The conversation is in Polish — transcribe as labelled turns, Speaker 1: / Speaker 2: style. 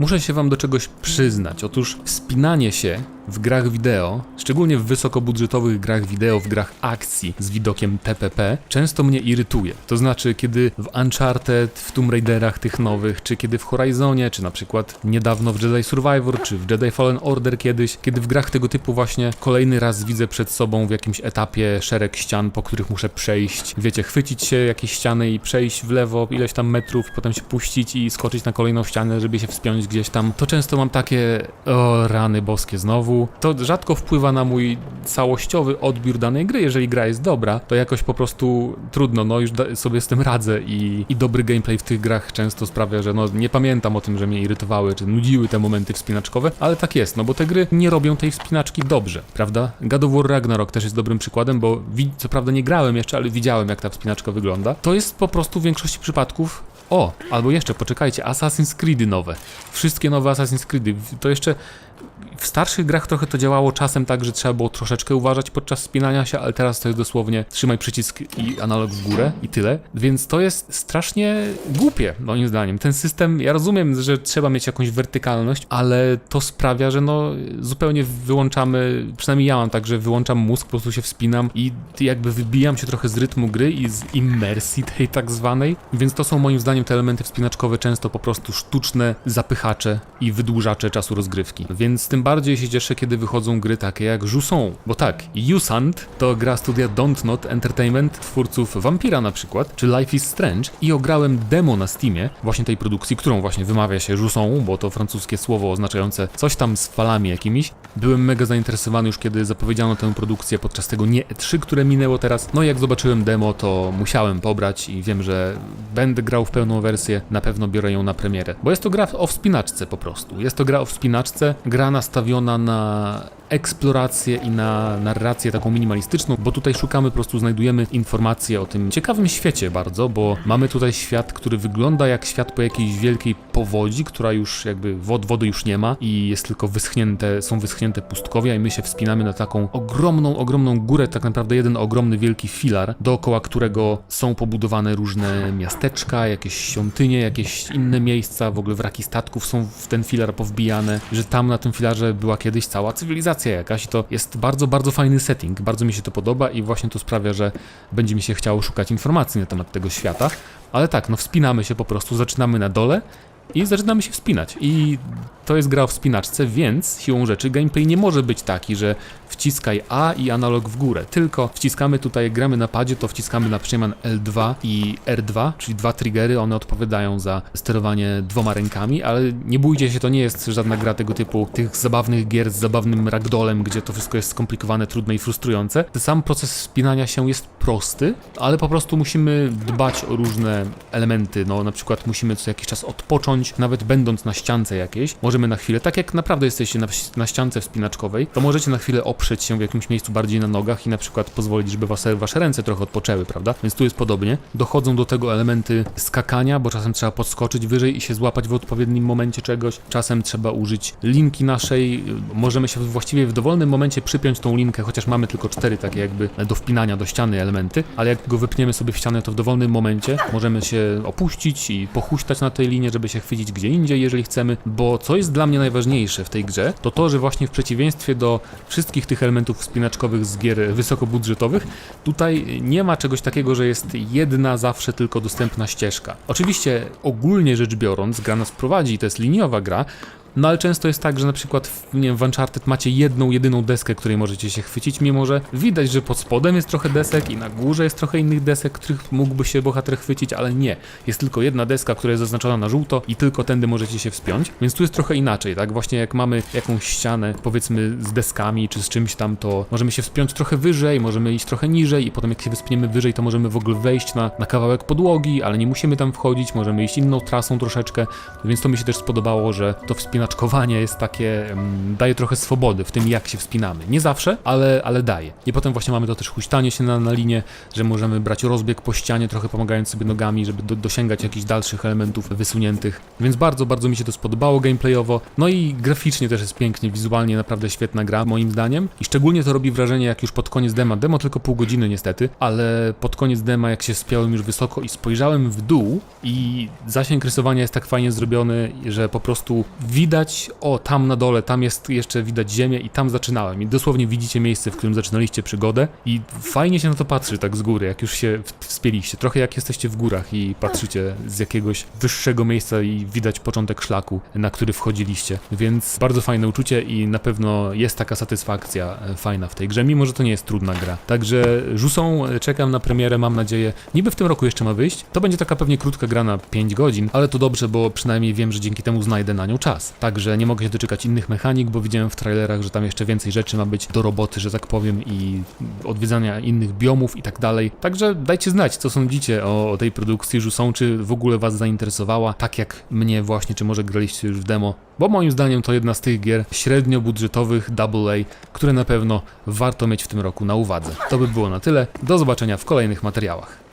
Speaker 1: Muszę się wam do czegoś przyznać. Otóż wspinanie się w grach wideo, szczególnie w wysokobudżetowych grach wideo, w grach akcji z widokiem TPP, często mnie irytuje. To znaczy, kiedy w Uncharted, w Tomb Raiderach tych nowych, czy kiedy w Horizonie, czy na przykład niedawno w Jedi Survivor, czy w Jedi Fallen Order kiedyś, kiedy w grach tego typu właśnie kolejny raz widzę przed sobą w jakimś etapie szereg ścian, po których muszę przejść. Wiecie, chwycić się jakieś ściany i przejść w lewo ileś tam metrów, potem się puścić i skoczyć na kolejną ścianę, żeby się wspiąć gdzieś tam. To często mam takie, o rany boskie znowu. To rzadko wpływa na mój całościowy odbiór danej gry. Jeżeli gra jest dobra, to jakoś po prostu trudno, no już sobie z tym radzę i, i dobry gameplay w tych grach często sprawia, że no nie pamiętam o tym, że mnie irytowały czy nudziły te momenty wspinaczkowe, ale tak jest, no bo te gry nie robią tej wspinaczki dobrze, prawda? God of War Ragnarok też jest dobrym przykładem, bo co prawda nie grałem jeszcze, ale widziałem jak ta wspinaczka wygląda. To jest po prostu w większości przypadków o, albo jeszcze, poczekajcie, Assassin's Creedy nowe. Wszystkie nowe Assassin's Creedy. To jeszcze w starszych grach trochę to działało czasem tak, że trzeba było troszeczkę uważać podczas spinania się, ale teraz to jest dosłownie trzymaj przycisk i analog w górę i tyle. Więc to jest strasznie głupie, moim zdaniem. Ten system, ja rozumiem, że trzeba mieć jakąś wertykalność, ale to sprawia, że no zupełnie wyłączamy, przynajmniej ja mam tak, że wyłączam mózg, po prostu się wspinam i jakby wybijam się trochę z rytmu gry i z immersji tej tak zwanej. Więc to są moim zdaniem te elementy wspinaczkowe często po prostu sztuczne zapychacze i wydłużacze czasu rozgrywki. Więc tym bardziej się cieszę, kiedy wychodzą gry takie jak Jusant. Bo tak, Jusant to gra studia Don't Not Entertainment, twórców Vampira na przykład, czy Life is Strange i ograłem demo na Steamie właśnie tej produkcji, którą właśnie wymawia się Jusant, bo to francuskie słowo oznaczające coś tam z falami jakimiś. Byłem mega zainteresowany już kiedy zapowiedziano tę produkcję podczas tego nie E3, które minęło teraz. No i jak zobaczyłem demo, to musiałem pobrać i wiem, że będę grał w pełną wersję, na pewno biorę ją na premierę. Bo jest to gra o wspinaczce po prostu. Jest to gra o wspinaczce, gra nastawiona na eksplorację i na narrację taką minimalistyczną, bo tutaj szukamy, po prostu znajdujemy informacje o tym ciekawym świecie bardzo, bo mamy tutaj świat, który wygląda jak świat po jakiejś wielkiej powodzi, która już jakby wod, wody już nie ma i jest tylko wyschnięte, są wyschnięte pustkowia i my się wspinamy na taką ogromną, ogromną górę, tak naprawdę jeden ogromny wielki filar, dookoła którego są pobudowane różne miasteczka, jakieś świątynie, jakieś inne miejsca, w ogóle wraki statków są w ten filar powbijane, że tam na tym filarze była kiedyś cała cywilizacja jakaś i to jest bardzo, bardzo fajny setting, bardzo mi się to podoba i właśnie to sprawia, że będzie mi się chciało szukać informacji na temat tego świata, ale tak, no wspinamy się po prostu, zaczynamy na dole i zaczynamy się wspinać. I to jest gra o wspinaczce, więc siłą rzeczy gameplay nie może być taki, że wciskaj A i analog w górę, tylko wciskamy tutaj, jak gramy na padzie, to wciskamy na przykład L2 i R2, czyli dwa triggery, one odpowiadają za sterowanie dwoma rękami, ale nie bójcie się, to nie jest żadna gra tego typu, tych zabawnych gier z zabawnym ragdolem, gdzie to wszystko jest skomplikowane, trudne i frustrujące. Sam proces wspinania się jest prosty, ale po prostu musimy dbać o różne elementy, no na przykład musimy co jakiś czas odpocząć, nawet będąc na ściance jakiejś, możemy na chwilę, tak jak naprawdę jesteście na, na ściance wspinaczkowej, to możecie na chwilę oprzeć się w jakimś miejscu bardziej na nogach i na przykład pozwolić, żeby wasze, wasze ręce trochę odpoczęły, prawda? Więc tu jest podobnie. Dochodzą do tego elementy skakania, bo czasem trzeba podskoczyć wyżej i się złapać w odpowiednim momencie czegoś. Czasem trzeba użyć linki naszej. Możemy się właściwie w dowolnym momencie przypiąć tą linkę, chociaż mamy tylko cztery takie jakby do wpinania do ściany elementy, ale jak go wypniemy sobie w ścianę, to w dowolnym momencie możemy się opuścić i pochuśtać na tej linie, żeby się chwycić gdzie indziej, jeżeli chcemy, bo co jest dla mnie najważniejsze w tej grze, to to, że właśnie w przeciwieństwie do wszystkich tych elementów wspinaczkowych z gier wysokobudżetowych, tutaj nie ma czegoś takiego, że jest jedna zawsze tylko dostępna ścieżka. Oczywiście ogólnie rzecz biorąc, gra nas prowadzi, to jest liniowa gra, no ale często jest tak, że na przykład w, nie wiem, w Uncharted macie jedną, jedyną deskę, której możecie się chwycić, mimo że widać, że pod spodem jest trochę desek i na górze jest trochę innych desek, których mógłby się bohater chwycić, ale nie. Jest tylko jedna deska, która jest zaznaczona na żółto i tylko tędy możecie się wspiąć, więc tu jest trochę inaczej, tak? Właśnie jak mamy jakąś ścianę, powiedzmy z deskami czy z czymś tam, to możemy się wspiąć trochę wyżej, możemy iść trochę niżej i potem jak się wyspniemy wyżej, to możemy w ogóle wejść na, na kawałek podłogi, ale nie musimy tam wchodzić, możemy iść inną trasą troszeczkę, więc to mi się też spodobało, że to wspinanie wspinaczkowanie jest takie, mm, daje trochę swobody w tym, jak się wspinamy. Nie zawsze, ale, ale daje. I potem właśnie mamy to też huśtanie się na, na linię, że możemy brać rozbieg po ścianie, trochę pomagając sobie nogami, żeby do, dosięgać jakichś dalszych elementów wysuniętych. Więc bardzo, bardzo mi się to spodobało gameplayowo. No i graficznie też jest pięknie, wizualnie naprawdę świetna gra, moim zdaniem. I szczególnie to robi wrażenie, jak już pod koniec dema, demo tylko pół godziny niestety, ale pod koniec dema, jak się spiąłem już wysoko i spojrzałem w dół i zasięg rysowania jest tak fajnie zrobiony, że po prostu widać, o tam na dole, tam jest jeszcze widać ziemię i tam zaczynałem. I dosłownie widzicie miejsce, w którym zaczynaliście przygodę i fajnie się na to patrzy tak z góry, jak już się w- wspięliście. Trochę jak jesteście w górach i patrzycie z jakiegoś wyższego miejsca i widać początek szlaku, na który wchodziliście. Więc bardzo fajne uczucie i na pewno jest taka satysfakcja e, fajna w tej grze, mimo że to nie jest trudna gra. Także Żusą e, czekam na premierę, mam nadzieję. Niby w tym roku jeszcze ma wyjść. To będzie taka pewnie krótka gra na 5 godzin, ale to dobrze, bo przynajmniej wiem, że dzięki temu znajdę na nią czas. Także nie mogę się doczekać innych mechanik, bo widziałem w trailerach, że tam jeszcze więcej rzeczy ma być do roboty, że tak powiem, i odwiedzania innych biomów i tak dalej. Także dajcie znać, co sądzicie o, o tej produkcji Żusą, czy w ogóle was zainteresowała, tak jak mnie właśnie, czy może graliście już w demo, bo moim zdaniem to jedna z tych gier średnio budżetowych AA, które na pewno warto mieć w tym roku na uwadze. To by było na tyle. Do zobaczenia w kolejnych materiałach.